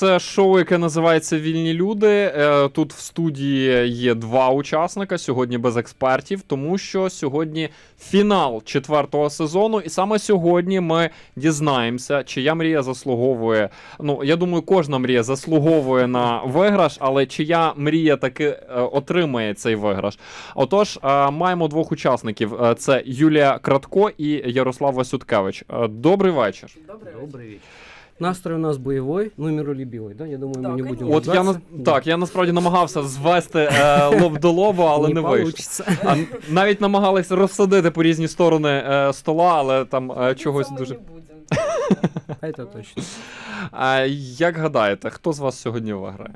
це шоу, яке називається Вільні люди. Е, Тут в студії є два учасника. Сьогодні без експертів, тому що сьогодні фінал четвертого сезону, і саме сьогодні ми дізнаємося, чия мрія заслуговує. Ну я думаю, кожна мрія заслуговує на виграш, але чия мрія таки е, отримає цей виграш. Отож, е, маємо двох учасників: це Юлія Кратко і Ярослав Васюткевич. Добрий вечір. Добрый вечер. Добрый вечер. Настрой у нас боевой, ну и миролюбивый, да? Я думаю, Да, мы не будем конечно. От я на ругаться. Да. так, я насправді намагався звести е, лоб до лоба, але не, вийшло. получится. А н- навіть намагались розсадити по різні сторони е, стола, але там е, чогось Биться мы дуже. не будем. Это точно. А як гадаєте, хто з вас сьогодні виграє?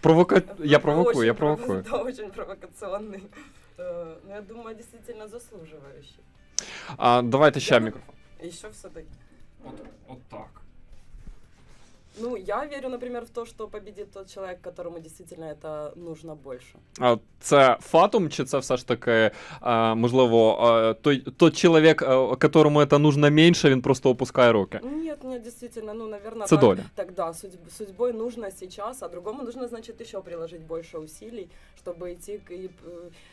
Провока... Я провокую, я Очень провокую. прово- Да, очень провокационный. Э, Но я думаю, действительно заслуживающий. А, давайте ще Я- мікрофон. Еще все-таки. От, от так. Ну, я верю, например, в то, что победит тот человек, которому действительно это нужно больше. А це фатум, чи це все ж таки, е, можливо, е, той, той чоловік, е, которому це нужно менше, він просто опускає руки? Нет, нет, действительно, ну, наверное, Це так, доля. тогда судьб- судьбой нужно сейчас, а другому нужно, значит, еще приложить больше усилий, чтобы идти к, и,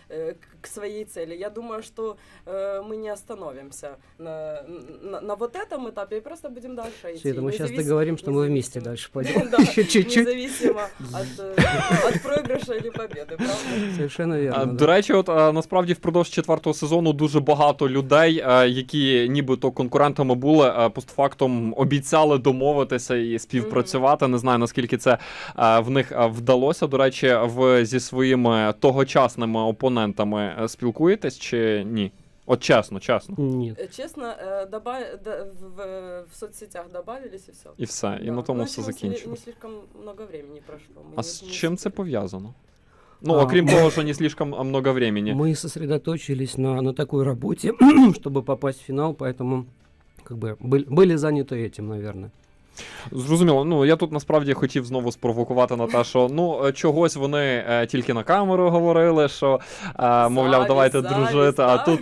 э, к- к своей цели. Я думаю, что э, мы не остановимся на, на, на вот этом этапе и просто будем дальше идти. Света, мы сейчас независ- договорим, что мы вместе независимо- дальше пойдем. Да, Еще чуть-чуть. Независимо от, э, от проигрыша или победы, правда? Совершенно А, верно. До да. речі, от а, насправді впродовж четвертого сезону дуже багато людей, а, які нібито конкурентами були, а, постфактом обіцяли домовитися і співпрацювати. Не знаю наскільки це а, в них а, вдалося. До речі, ви зі своїми тогочасними опонентами е, спілкуєтесь чи ні? От чесно, чесно. Нет. Э, Честно, э, добав- да, в, в соцсетях добавились и все. І все. І на тому все Не, закінчилось. слишком много времени прошло. мы А не- з не чим це успели. пов'язано? Ну, А, окрім ми- того, що не слишком много времени. Мы сосредоточились на, на такой работе, чтобы попасть в финал, поэтому как бы были, были заняты этим, наверное. Зрозуміло. Ну я тут насправді хотів знову спровокувати на те, що ну е, чогось вони е, тільки на камеру говорили, що е, мовляв, давайте завість, дружити. А тут,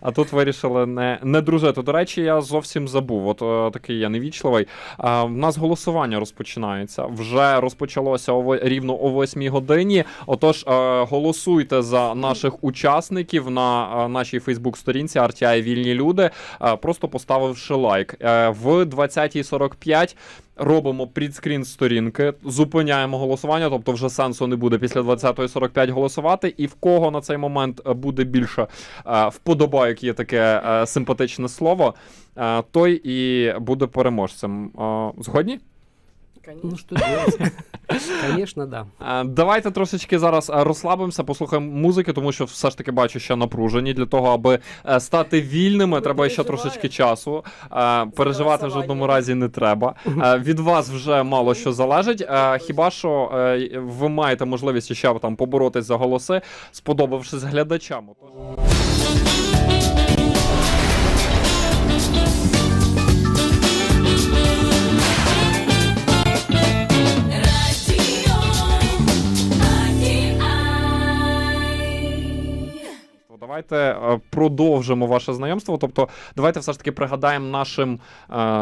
а тут вирішили не, не дружити. До речі, я зовсім забув. От е, такий я невічливий. Е, в нас голосування розпочинається. Вже розпочалося о, во- рівно о 8 годині. Отож, е, голосуйте за наших учасників на е, нашій Фейсбук-сторінці RTI Вільні люди, е, просто поставивши лайк. Е, в 20.45 робимо прідскрін сторінки, зупиняємо голосування, тобто вже сенсу не буде після 20.45 голосувати. І в кого на цей момент е, буде більше е, вподобайок, є таке е, симпатичне слово, той і буде переможцем. Згодні? Конечно. Ну что делать? Конечно, да. Е, Давайте трошечки зараз е, розслабимося, послухаємо музики, тому що все ж таки бачу, що напружені. Для того, аби е, стати вільними, Ви треба ще трошечки часу. Е, Переживати в жодному разі не треба. Е, Від вас вже мало що залежить. Е, Хіба що е, ви маєте можливість ще там поборотись за голоси, сподобавшись глядачам. Отож, Давайте е, продовжимо ваше знайомство. Тобто, давайте все ж таки пригадаємо нашим е,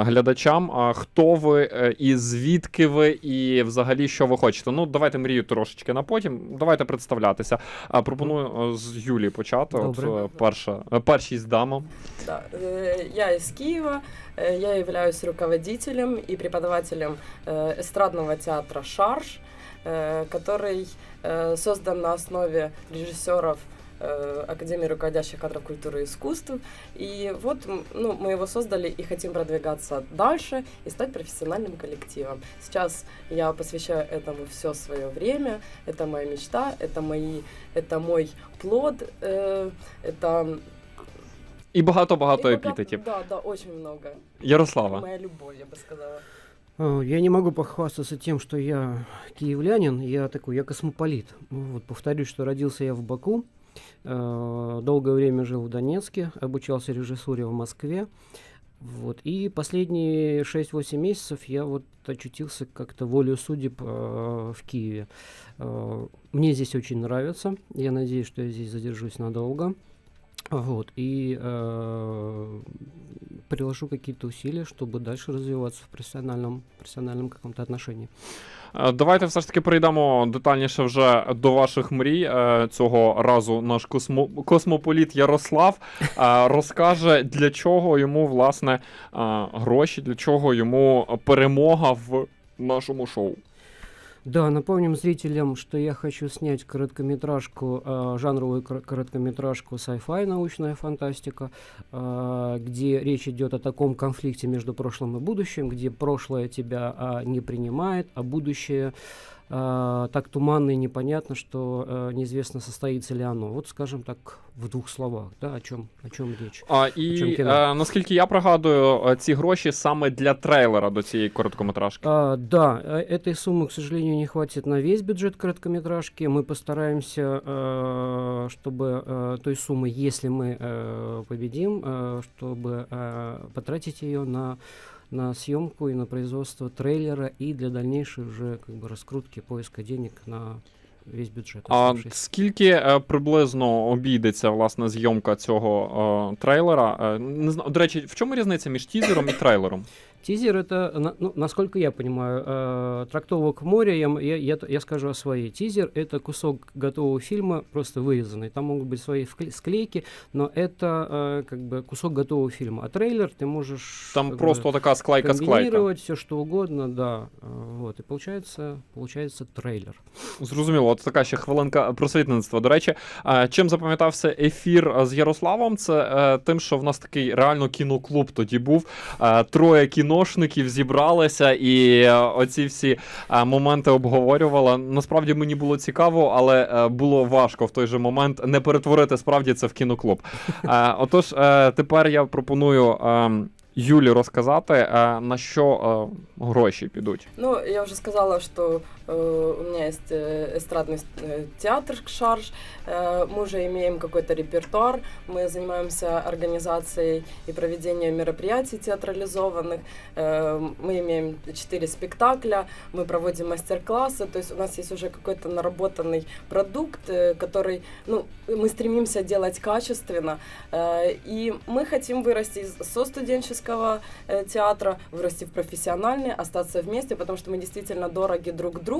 глядачам, е, хто ви е, і звідки ви, і взагалі що ви хочете. Ну, давайте мрію трошечки на потім. Давайте представлятися. Е, пропоную е, з Юлії почати. От Добре. е, перша, е, першість дамо. Да, э, я из Киева, э, я являюсь руководителем и преподавателем э, эстрадного театра «Шарж», э, который э, создан на основе режиссеров э, Академии руководящих кадров культуры и искусств. И вот м, ну, мы его создали и хотим продвигаться дальше и стать профессиональным коллективом. Сейчас я посвящаю этому все свое время. Это моя мечта, это, мои, это мой плод, э, это І багато-багато и богат- епітетів. Да, да, очень много. Ярослава. Моя любовь, я бы сказала. А, Я не могу похвастаться тем, что я киевлянин, я такой, я космополит. Ну Вот, повторюсь, что родился я в Баку, э, долгое время жил в Донецке, обучался режиссуре в Москве. Вот, и последние 6-8 месяцев я вот очутился как-то волею судеб э, в Киеве. Э, мне здесь очень нравится, я надеюсь, что я здесь задержусь надолго. Вот, и э, приложу какие-то усилия, чтобы дальше развиваться в профессиональном, профессиональном каком-то отношении. Е, Давайте все ж таки перейдемо детальніше вже до ваших мрій. Е, Цього разу наш космо... космополіт Ярослав е, розкаже, для чого йому власне гроші, для чого йому перемога в нашому шоу. Да, напомним зрителям, что я хочу снять короткометражку, э, жанровую кор- короткометражку sci-fi, научная фантастика, э, где речь идет о таком конфликте между прошлым и будущим, где прошлое тебя а, не принимает, а будущее э, так туманно и непонятно, что э, неизвестно, состоится ли оно. Вот, скажем так, в двух словах, да, о чем, о чем речь. А, чому і кіно? е, наскільки я пригадую, е, ці гроші саме для трейлера до цієї короткометражки. А, да, э, этой суммы, к сожалению, не хватит на весь бюджет короткометражки. Мы постараемся, э, чтобы э, той суммы, если мы э, победим, э, чтобы э, потратить ее на на съемку и на производство трейлера и для дальнейшей уже как бы раскрутки поиска денег на весь бюджет. А скільки е, приблизно обійдеться власне зйомка цього е, трейлера? Е, не знаю, до речі, в чому різниця між тізером і трейлером? Тизер это, на- ну, насколько я понимаю, э, трактовок моря, я, м- я, я, т- я скажу о своей. Тизер это кусок готового фильма, просто вырезанный. Там могут быть свои вкле- склейки, но это э, как бы кусок готового фильма. А трейлер ты можешь Там как просто бы така склейка-склейка. комбинировать все что угодно, да. Э, Вот, и получается, получается трейлер. Зрозуміло, от така ще хвилинка просвітництва. До речі, е, чим запам'ятався ефір з Ярославом? Це е, тим, що в нас такий реально кіноклуб тоді був. Е, Троє кіношників зібралася і е, оці всі е, моменти обговорювала. Насправді мені було цікаво, але е, було важко в той же момент не перетворити справді це в кіноклуб. Отож, тепер я пропоную. ем, Юлі розказати, на що гроші підуть. Ну, я вже сказала, э, у меня есть э, эстрадный э, театр «Шарж», э, мы уже имеем какой-то репертуар, мы занимаемся организацией и проведением мероприятий театрализованных, э, мы имеем четыре спектакля, мы проводим мастер-классы, то есть у нас есть уже какой-то наработанный продукт, э, который, ну, мы стремимся делать качественно, э, и мы хотим вырасти со студенческого э, театра, вырасти в профессиональный, остаться вместе, потому что мы действительно дороги друг другу.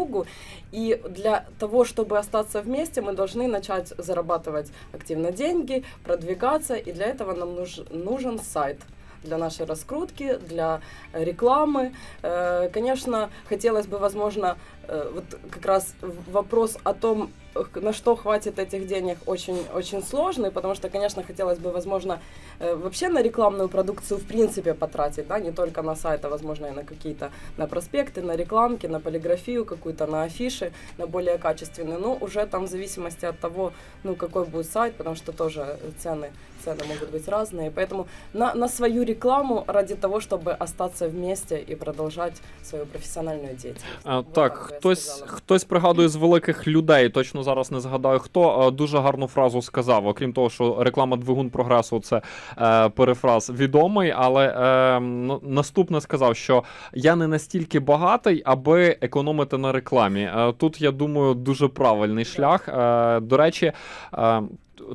И для того, чтобы остаться вместе, мы должны начать зарабатывать активно деньги, продвигаться, и для этого нам нуж- нужен сайт для нашей раскрутки, для э, рекламы. Э, Конечно, хотелось бы, возможно, э, вот как раз в- вопрос о том, э, на что хватит этих денег, очень, очень сложный, потому что, конечно, хотелось бы, возможно, э, вообще на рекламную продукцию в принципе потратить, да, не только на сайт, а возможно и на какие-то, на проспекты, на рекламки, на полиграфию какую-то, на афиши, на более качественные, ну, уже там в зависимости от того, ну, какой будет сайт, потому что тоже цены, цены могут быть разные, поэтому на, на свою рекламу ради того, чтобы остаться вместе и продолжать свою профессиональную деятельность. А, Вот так, бы я хтось, хтось пригадує з великих людей, точно зараз не згадаю хто, дуже гарну фразу сказав. Окрім того, що реклама двигун прогресу це е, перефраз відомий, але е, наступне сказав, що я не настільки багатий, аби економити на рекламі. Е, тут я думаю, дуже правильний шлях. Е, до речі. Е,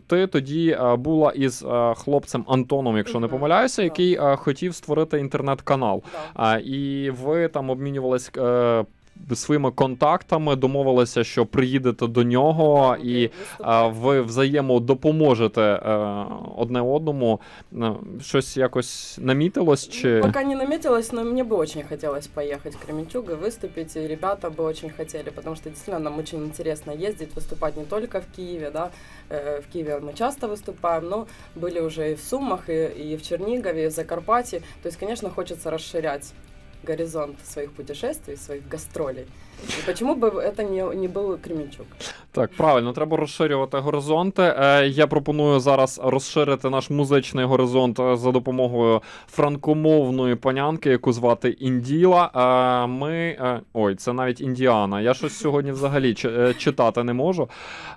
ти тоді е, була із е, хлопцем Антоном, якщо не помиляюся, який е, хотів створити інтернет-канал. І ви там обмінювались своїми контактами, домовилися, що приїдете до нього, Да, і выступать. а, ви взаємодопоможете е, одне одному. Е, Щось якось намітилось? Ну, Чи Пока не наметилось, но мне бы очень хотелось поехать в Кременчуг и выступить, и ребята бы очень хотели, потому что действительно нам очень интересно ездить, выступать не только в Киеве, да, Э, в Киеве мы часто выступаем, но были уже и в Сумах, и, и в Чернигове, и в Закарпатье, то есть, конечно, хочется расширять горизонт своих путешествий, своих гастролей. И почему бы это не, не был Кременчуг? так, правильно, треба розширювати горизонти. Е, Я пропоную зараз розширити наш музичний горизонт е, за допомогою франкомовної панянки, яку звати Інділа. Е, Ми е, ой, це навіть Індіана. Я щось сьогодні взагалі чи- е, читати не можу,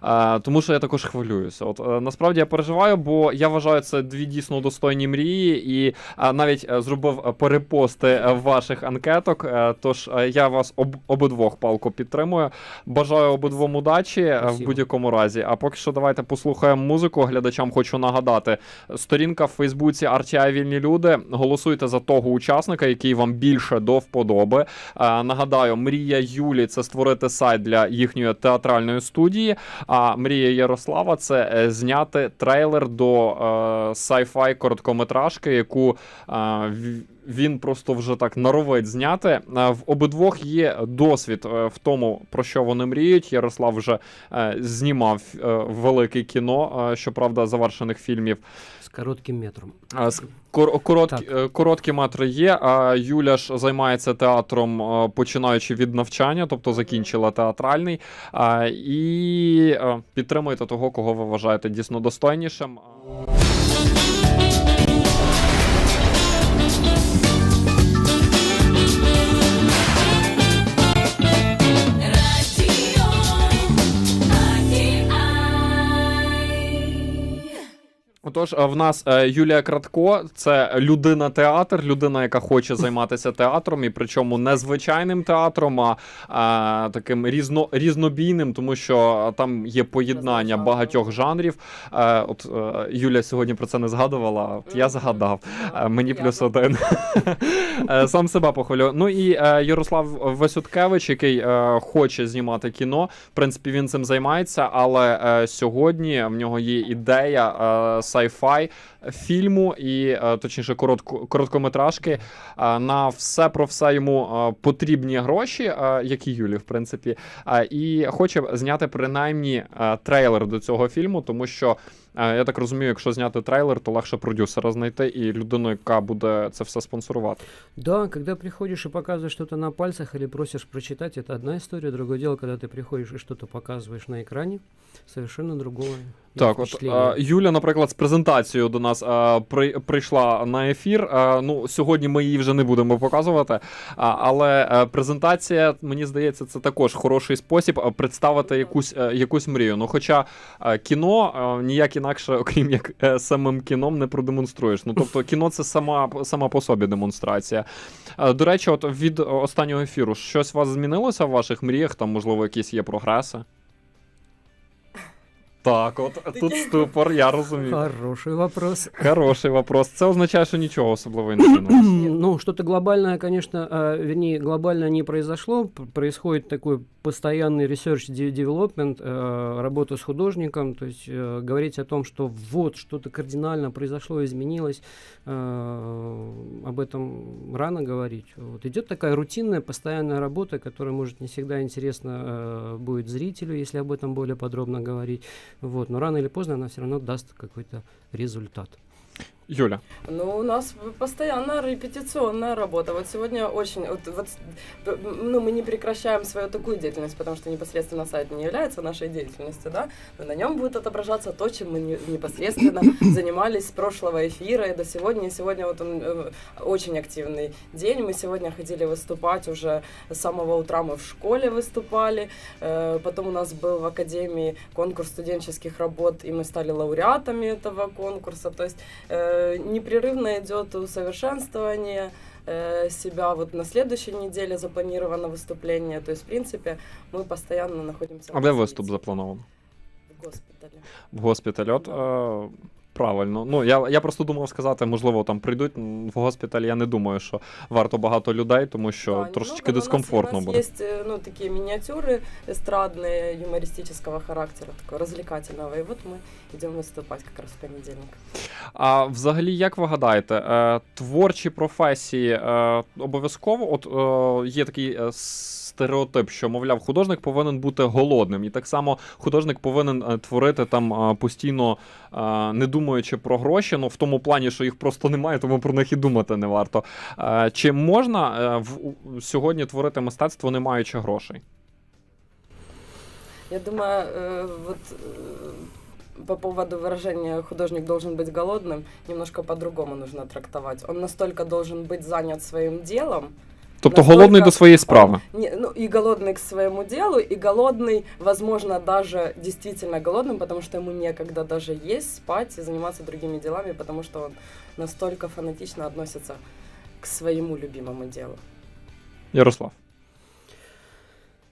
е, тому що я також хвилююся. От е, насправді я переживаю, бо я вважаю це дві дійсно достойні мрії, і е, навіть е, зробив е, перепости е, ваших анкеток. Е, Тож е, я вас об, обидвох палко підтримую. Бажаю обидвом удачі. е, в будь-якому разі. А поки що давайте послухаємо музику. Глядачам хочу нагадати. Сторінка в Фейсбуці RTI Вільні люди. Голосуйте за того учасника, який вам більше до вподоби. Нагадаю, мрія Юлі це створити сайт для їхньої театральної студії. А мрія Ярослава це зняти трейлер до sci-fi короткометражки, яку він просто вже так норовить зняти. Е, В обидвох є досвід е, в тому, про що вони мріють. Ярослав вже е, знімав велике кіно, щоправда, завершених фільмів. С коротким метром. З кор- короткі, короткі метри є. А Юля ж займається театром, починаючи від навчання, тобто закінчила театральний. І підтримуєте того, кого ви вважаєте дійсно достойнішим. Отож, е, в нас е, Юлія Кратко, це людина театр, людина, яка хоче займатися театром, і причому не звичайним театром, а е, таким різно, різнобійним, тому що там є поєднання багатьох жанрів. Е, От Юля сьогодні про це не згадувала. От я згадав. Да, Мені плюс один. Сам себе похвалю. Ну і Ярослав Васюткевич, який хоче знімати кіно. В принципі, він цим займається, але сьогодні в нього є ідея е, sci-fi фільму, і е, точніше, коротко, короткометражки. Е, на все про все йому е, потрібні гроші, як і Юлі, в принципі. І хоче зняти принаймні трейлер до цього фільму, тому що. е, Я так розумію, якщо зняти трейлер, то легше продюсера знайти і людину, яка буде це все спонсорувати. Да, когда приходишь и показываешь что-то на пальцах или просишь прочитать, это одна история. Другое дело, когда ты приходишь и что-то показываешь на экране, совершенно другое. Так, от впечатление. е, Юля, наприклад, з презентацією до нас е, при, прийшла на ефір. Е, ну, сьогодні ми її вже не будемо показувати. А, але е, презентація, мені здається, це також хороший спосіб е, представити якусь, е, якусь мрію. Ну, хоча е, кіно е, ніяк інакше, окрім як е, самим кіном, не продемонструєш. Ну, тобто, кіно це сама, сама по собі демонстрація. Е, До речі, от від останнього ефіру щось у вас змінилося в ваших мріях? Там, можливо, якісь є прогреси? Так, от тут ступор, я розумію. Хороший вопрос. Хороший вопрос. Це означає, що нічого особливого не змінилося. Ну, что-то глобальное, конечно, а, вернее, глобально не произошло. Происходит такой постоянный research de- development, э, работа с художником, то есть э, говорить о том, что вот что-то кардинально произошло, изменилось, э, об этом рано говорить. Вот. Идет такая рутинная, постоянная работа, которая, может, не всегда интересна э, будет зрителю, если об этом более подробно говорить. Вот. Но рано или поздно она все равно даст какой-то результат. Юля, Ну, у нас постоянно репетиционная работа. Вот сегодня очень... Вот, вот, п- ну, мы не прекращаем свою такую деятельность, потому что непосредственно сайт не является нашей деятельностью, да? Но на нем будет отображаться то, чем мы не- непосредственно занимались с прошлого эфира и до сегодня. И сегодня вот он э, очень активный день. Мы сегодня ходили выступать уже с самого утра. Мы в школе выступали. Э, Потом у нас был в Академии конкурс студенческих работ, и мы стали лауреатами этого конкурса. То есть э, непрерывно идет усовершенствование э, себя. Вот на следующей неделе запланировано выступление. То есть, в принципе, мы постоянно находимся а в де развитии. виступ заплановано? в госпитале. В госпіталі. От е, правильно. Ну я, я просто думав сказати, можливо, там прийдуть м, в госпіталь. Я не думаю, що варто багато людей, тому що Да, трошечки немного, но дискомфортно у нас, буде. у нас есть э, ну, такие миниатюры эстрадные, юмористического характера, такого развлекательного. И вот мы идем выступать как раз в понедельник. А взагалі, як ви гадаєте, е, творчі професії е, обов'язково? От е, є такий е, стереотип, що мовляв, художник повинен бути голодним, і так само художник повинен е, творити там е, постійно, е, не думаючи про гроші. Ну в тому плані, що їх просто немає, тому про них і думати не варто. Е, чи можна е, в, у- сьогодні творити мистецтво, не маючи грошей? Я думаю, э, вот э, по поводу выражения «художник должен быть голодным» немножко по-другому нужно трактовать. Он настолько должен быть занят своим делом, Тобто Настільки голодний до своєї справи. Не, ну, и голодный к своему делу, и голодный, возможно, даже действительно голодным, потому что ему некогда даже есть, спать и заниматься другими делами, потому что он настолько фанатично относится к своему любимому делу. Ярослав.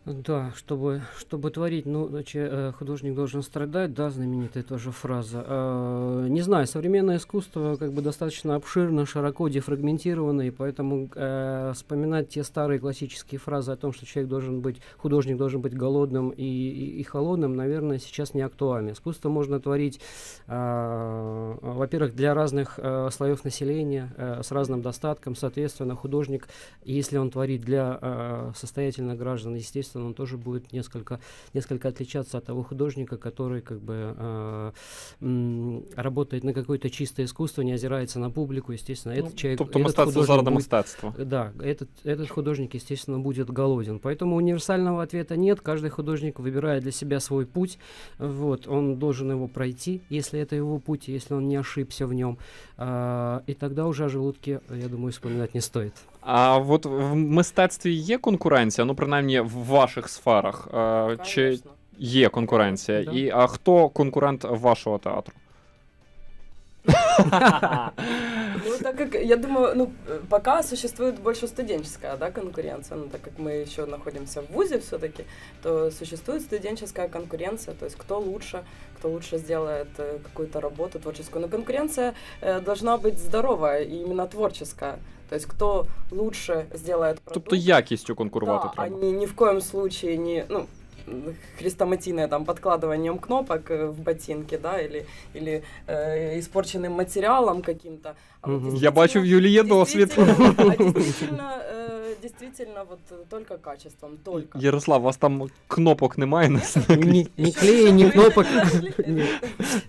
Да, чтобы, чтобы творить, ну, значит, э, художник должен страдать, да, знаменитая тоже фраза. Э, Не знаю, современное искусство как бы достаточно обширно, широко дефрагментировано, и поэтому э, вспоминать те старые классические фразы о том, что человек должен быть, художник должен быть голодным и, и, и холодным, наверное, сейчас не актуально. Искусство можно творить, э, во-первых, для разных э, слоев населения, э, с разным достатком, соответственно, художник, если он творит для э, состоятельных граждан, естественно, он тоже будет несколько, несколько отличаться от того художника, который как бы э, м, работает на какое-то чистое искусство, не озирается на публику, естественно, этот Ну, человек, тобто этот художник заради будет- мистецтва. да, этот, этот художник, естественно, будет голоден. Поэтому универсального ответа нет. Каждый художник выбирает для себя свой путь. Вот, он должен его пройти, если это его путь, если он не ошибся в нем. А, и тогда уже о желудке, я думаю, вспоминать не стоит. А от в мистецтві є конкуренція, ну принаймні в ваших сферах. Е, Чи Конечно. є конкуренція? Да. І а хто конкурент вашого театру? Ну, так как, я думаю, ну, э, пока существует больше студенческая, да, конкуренция, ну, так как мы еще находимся в ВУЗе все-таки, то существует студенческая конкуренция, то есть кто лучше, кто лучше сделает э, какую-то работу творческую. Но конкуренция э, должна быть здоровая и именно творческая. То есть кто лучше сделает продукт, Тобто якістю конкурувати да, а треба. не, ни в коем случае не, ну, хрестоматийное там подкладыванием кнопок э, в ботинке, да, или, или э, испорченным материалом каким-то. А вот Мгм. Я действительно- бачу в Юлі є досвід. действительно- а действительно, э, действительно, вот э, только качеством, только. Ярослав, у вас там кнопок немає на Ни, ни клея, ни кнопок.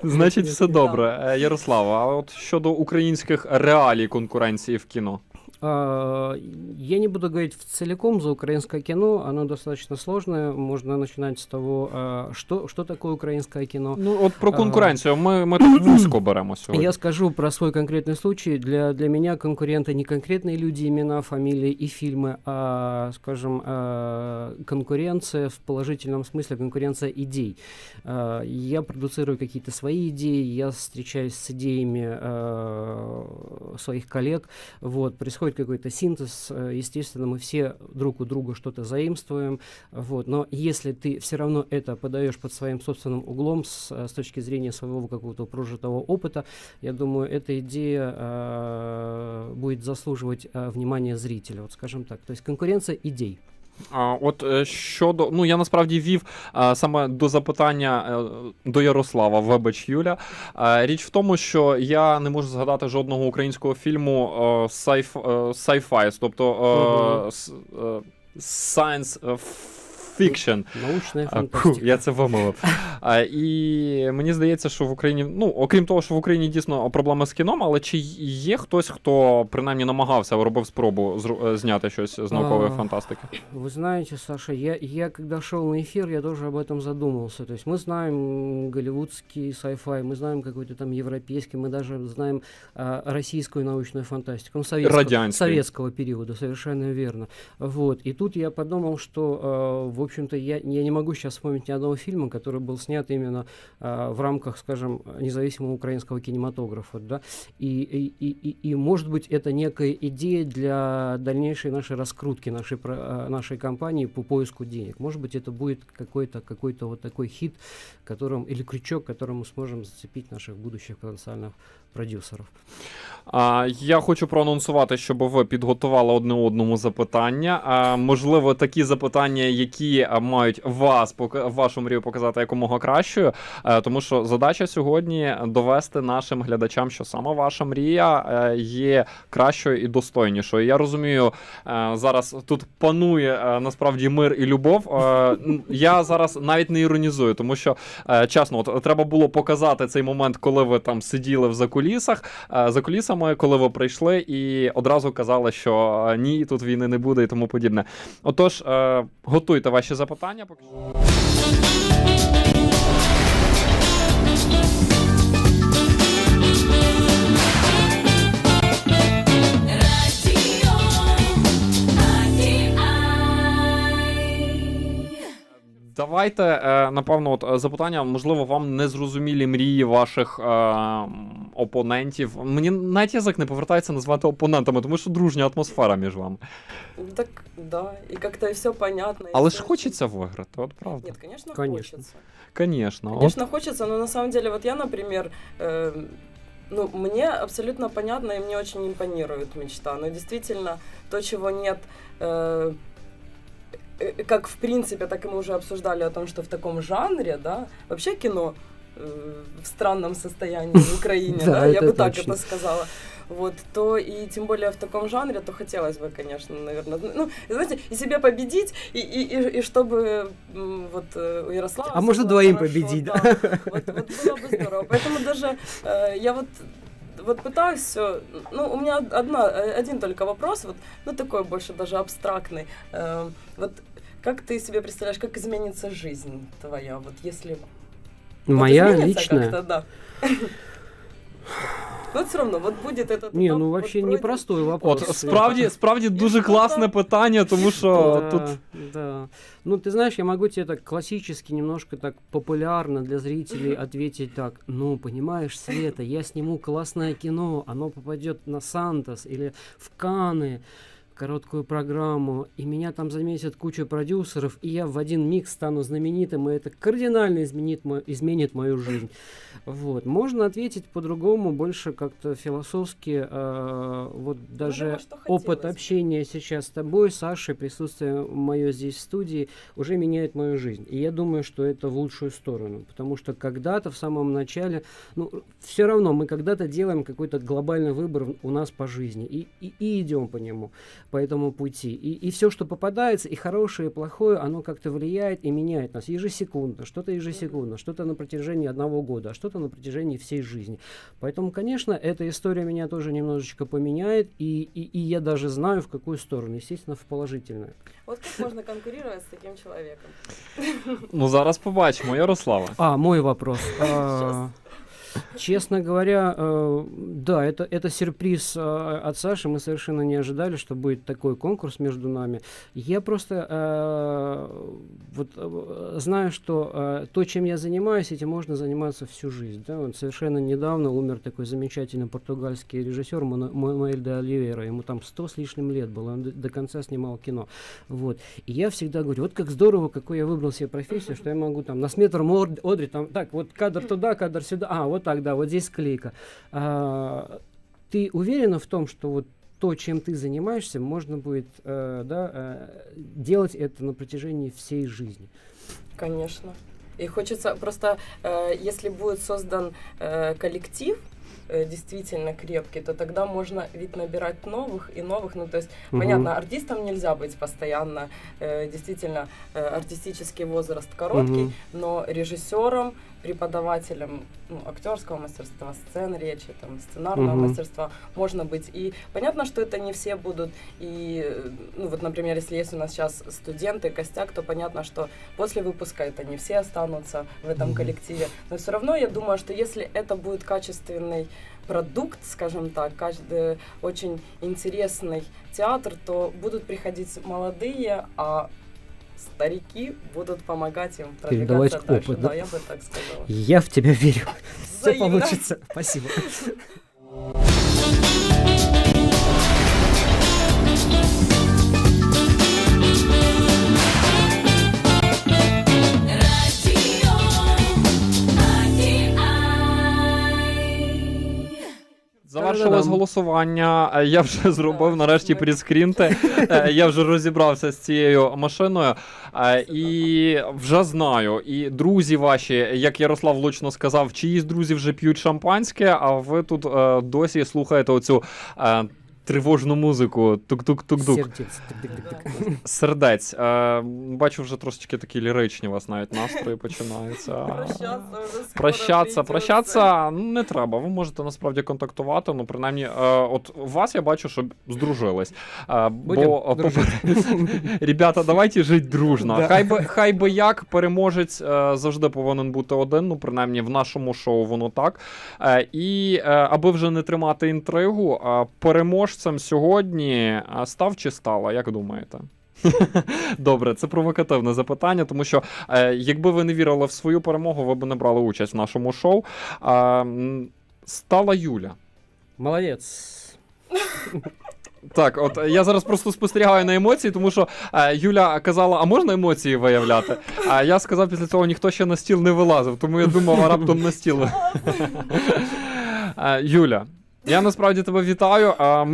Значить, все Да. добре. Е, Ярослав, а от щодо українських реалій конкуренції в кіно. А, Я не буду говорить в целиком за украинское кино, оно достаточно сложное. Можно начинать с того, а, что, что такое украинское кино. Ну, от про А. конкуренцію. Ми, ми так вузько беремо сьогодні. Я скажу про свой конкретный случай. Для, для меня конкуренты не конкретные люди, имена, фамилии и фильмы, а, скажем, а, конкуренция в положительном смысле, конкуренция идей. А, Я продуцирую какие-то свои идеи, я встречаюсь с идеями а, своих коллег. Вот, происходит какой-то синтез. э, Естественно, мы все друг у друга что-то заимствуем. Вот, но если ты все равно это подаешь под своим собственным углом с, э, с точки зрения своего какого-то прожитого опыта, я думаю, эта идея э, будет заслуживать э, внимания зрителя, вот скажем так. То есть конкуренция идей. А, от е, щодо, ну я насправді вів а, саме до запитання е, до Ярослава, вибач Юля. А, річ в тому, що я не можу згадати жодного українського фільму е, е, sci-fi, тобто е, с- е, science е, fiction. Научная А, фу, фантастика. я це вимовив. А, і мені здається, що в Україні, ну окрім того, що в Україні дійсно проблеми з кіном, але чи є хтось, хто принаймні намагався, робив спробу зру- е, зняти щось з наукової А. фантастики? Вы знаете, Саша, я, я когда шел на эфир, я тоже об этом задумался. То есть мы знаем м, голливудский sci-fi, мы знаем какой-то там европейский, мы даже знаем а, российскую научную фантастику, ну, советского, Радянскую. советского периода, совершенно верно. Вот. И тут я подумал, что, а, в общем-то, я, я не могу сейчас вспомнить ни одного фильма, который был снят именно а, в рамках, скажем, независимого украинского кинематографа, да, и, и, и, и, и, может быть, это некая идея для дальнейшей нашей раскрутки нашей, про- а, нашей компании по поиску денег. Может быть, это будет какой-то какой вот такой хит, которым, или крючок, которым мы сможем зацепить наших будущих потенциальных продюсеров. А, я хочу проанонсувати, щоб ви підготували одне одному запитання. А, можливо, такі запитання, які мають вас вашу мрію показати якомога кращою. А, тому що задача сьогодні довести нашим глядачам, що саме ваша мрія е, є кращою і достойнішою. Я розумію, е, зараз тут панує е, насправді мир і любов. Я зараз навіть не іронізую, тому що чесно, от треба було показати цей момент, коли ви там сиділи в закулісах, е, за кулісами, коли ви прийшли, і одразу казали, що е, ні, тут війни не буде і тому подібне. Отож, е, готуйте ваші запитання. Давайте, е, напевно, от е, запитання, можливо, вам не зрозумілі мрії ваших е, м, опонентів. Мені навіть язик не повертається назвати опонентами, тому що дружня атмосфера між вами. Так, да, и как-то все понятно. и Але ж всё хочеться виграти, от правда. Нет, конечно, Конечно. хочется. Конечно. От, Конечно, хочется, но на самом деле, вот я, например, э, ну, мне абсолютно понятно и мне очень импонирует мечта. Но действительно, то, чего нет, э, э, как в принципе, так и мы уже обсуждали о том, что в таком жанре, да, вообще кино э, в странном состоянии в Украине, Да, да, я это бы так точно. это сказала. Вот, то и тем более в таком жанре, то хотелось бы, конечно, наверное, ну, и знаете, и себя победить, и, и, и, и чтобы м, вот э, у Ярослава... А всё можно было двоим хорошо, победить, да. Вот, вот было бы здорово. Поэтому даже э, я вот вот пытаюсь все. Ну, у меня одна, э, один только вопрос, вот, ну такой больше даже абстрактный. Э, вот как ты себе представляешь, как изменится жизнь твоя, вот если вот Моя изменится личная. как-то, да. Вот все равно, вот будет этот Не, этап, ну вот вообще пройден. непростой вопрос. от справді, справді дуже що класне там? питання, тому що Да, тут. да. Ну, ты знаешь, я могу тебе так классически, немножко так популярно для зрителей ответить так. Ну, понимаешь, Света, я сниму классное кино, оно попадет на Сантос или в Каны, Короткую программу, и меня там заметят куча продюсеров, и я в один миг стану знаменитым, и это кардинально изменит, мо- изменит мою жизнь. Вот. Можно ответить по-другому, больше как-то философски, э, вот даже думаю, что опыт хотелось общения сейчас с тобой, Сашей, присутствие мое здесь в студии уже меняет мою жизнь. И я думаю, что это в лучшую сторону, потому что когда-то в самом начале, ну, все равно мы когда-то делаем какой-то глобальный выбор у нас по жизни и, и, и идем по нему, по этому пути. И, и все, что попадается, и хорошее, и плохое, оно как-то влияет и меняет нас ежесекундно, что-то ежесекундно, что-то на протяжении одного года, а что-то на протяжении всей жизни. Поэтому, конечно, эта история меня тоже немножечко поменяет, и, и, и я даже знаю, в какую сторону, естественно, в положительную. Вот как можно конкурировать с таким человеком? Ну зараз побачимо, Ярослава. А, мой вопрос. Честно говоря, э, да, это, это сюрприз э, от Саши. Мы совершенно не ожидали, что будет такой конкурс между нами. Я просто э, вот, э, знаю, что э, то, чем я занимаюсь, этим можно заниматься всю жизнь. Да? Вот совершенно недавно умер такой замечательный португальский режиссер Мануэль де Оливейра. Ему там сто с лишним лет было, он до, до конца снимал кино. Вот. И я всегда говорю, вот как здорово, какой я выбрал себе профессию, что я могу там на сметр Одри, там, так, вот кадр туда, кадр сюда, а, вот так, да, вот здесь клейка. А, ты уверена в том, что вот то, чем ты занимаешься, можно будет э, да, э, делать это на протяжении всей жизни? Конечно. И хочется просто, э, если будет создан э, коллектив, э, действительно крепкий, то тогда можно ведь набирать новых и новых. Ну, то есть, Мгм. понятно, артистам нельзя быть постоянно, э, действительно, э, артистический возраст короткий, Мгм. но режиссером, преподавателем ну, актерского мастерства, сцен речи, там, сценарного Мгм. мастерства можно быть. И понятно, что это не все будут. И, э, ну вот, например, если есть у нас сейчас студенты, костяк, то понятно, что после выпуска это не все останутся в этом Мгм. коллективе. Но все равно я думаю, что если это будет качественный продукт, скажем так, каждый очень интересный театр, то будут приходить молодые, а старики будут помогать им Передавать продвигаться дальше. опыт, да? да, я бы так сказала. Я в тебя верю. Все Взаимно. получится. Спасибо. Завершилось голосування. е, Я вже зробив нарешті прескрінти. Е, Я вже розібрався з цією машиною. Е, І вже знаю. І друзі ваші, як Ярослав Лучно сказав, чиїсь друзі вже п'ють шампанське, а ви тут досі слухаєте оцю е, Тривожну музику, тук-тук-тук-тук. Сердец. Тык-тык-тык. Сердець. Е, бачу, вже трошечки такі ліричні у вас навіть настрої починаються. Прощаться уже скоро Прощатися, придется. прощатися ну, не треба. Ви можете насправді контактувати. Ну, принаймні, е, от вас я бачу, що здружились. Е, Будем бо е, дружить. ребята, давайте жити дружно. Да. Хай би хай би як переможець е, завжди повинен бути один. Ну, принаймні, в нашому шоу воно так. Е, і е, аби вже не тримати інтригу, е, переможцем сьогодні е, став чи стала, як думаєте? Добре, це провокативне запитання, тому що е, якби ви не вірили в свою перемогу, ви б не брали участь в нашому шоу. М, стала Юля. Молодец. Так, от е, я зараз просто спостерігаю на емоції, тому що е, Юля казала, а можна емоції виявляти? А я сказав після цього, ніхто ще на стіл не вилазив, тому я думав, а раптом на стіл. Е, Юля, я насправді тебе вітаю. А.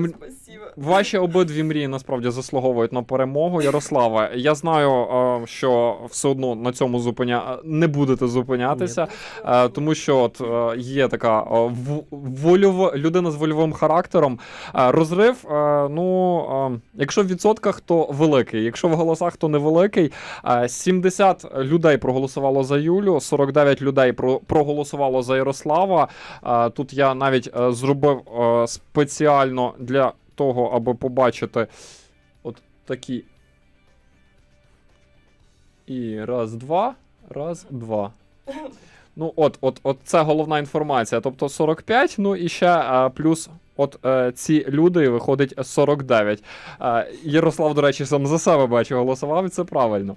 Ваші обидві мрії насправді заслуговують на перемогу. Ярослава, я знаю, е, що все одно на цьому зупиня... не будете зупинятися, е, тому що от е, є така вольова людина з вольовим характером. Розрив, ну якщо в відсотках, то великий. Якщо в голосах, то невеликий. Е, 70 людей проголосувало за Юлю, 49 людей про- проголосувало за Ярослава. Тут я навіть зробив спеціально для того, аби побачити от такі. І раз, два, раз, два. Ну, от, от, от це головна інформація. Тобто 45, ну і ще е, плюс. От е, ці люди виходить 49. Е, Ярослав, до речі, сам за себе бачу, голосував, і це правильно.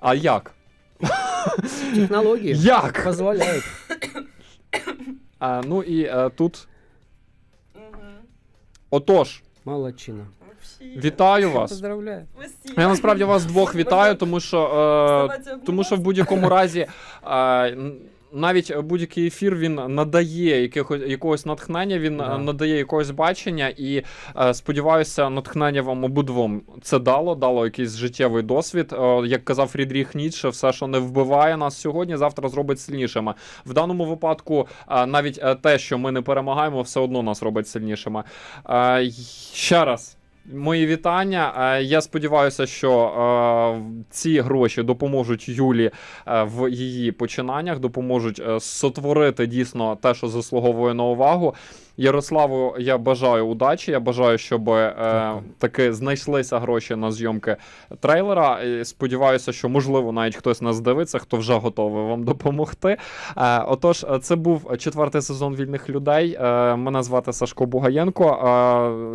А як? Технологии Як? позволяют. Е, ну і е, тут. Отож, Молодчина. Вообще. вітаю вас. Поздравляю. Спасибо. Я насправді вас двох вітаю, тому що, е, тому що в будь-якому разі е, навіть будь-який ефір він надає якихось, якогось натхнення, він Да. е, надає якогось бачення, і е, сподіваюся, натхнення вам обидвом це дало, дало якийсь життєвий досвід. Е, як казав Фрідріх Ніцше, все, що не вбиває нас сьогодні, завтра зробить сильнішими. В даному випадку, е, навіть е, те, що ми не перемагаємо, все одно нас робить сильнішими. Е, ще раз. Мої вітання. Е, Я сподіваюся, що е, ці гроші допоможуть Юлі е, в її починаннях, допоможуть сотворити дійсно те, що заслуговує на увагу. Ярославу, я бажаю удачі. Я бажаю, щоб е, таки знайшлися гроші на зйомки трейлера. І сподіваюся, що можливо навіть хтось нас дивиться, хто вже готовий вам допомогти. Е, отож, е, це був четвертий сезон вільних людей. Е, мене звати Сашко Бугаєнко.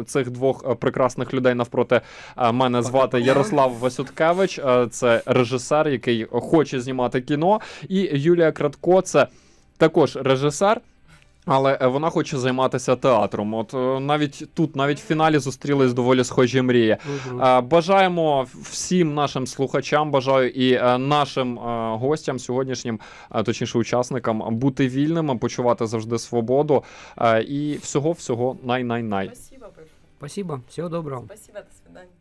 Е, цих двох е, прекрасних людей навпроти е, мене звати Ярослав Васюткевич. Е, це режисер, який хоче знімати кіно. І Юлія Кратко, це також режисер. Але е, вона хоче займатися театром. От е, навіть тут, навіть в фіналі зустрілись доволі схожі мрії. Е, Бажаємо всім нашим слухачам, бажаю і нашим гостям сьогоднішнім, точніше учасникам, бути вільними, почувати завжди свободу і всього всього най-най-най. Спасибо. Спасибо. Всего доброго. Спасибо, до свидания.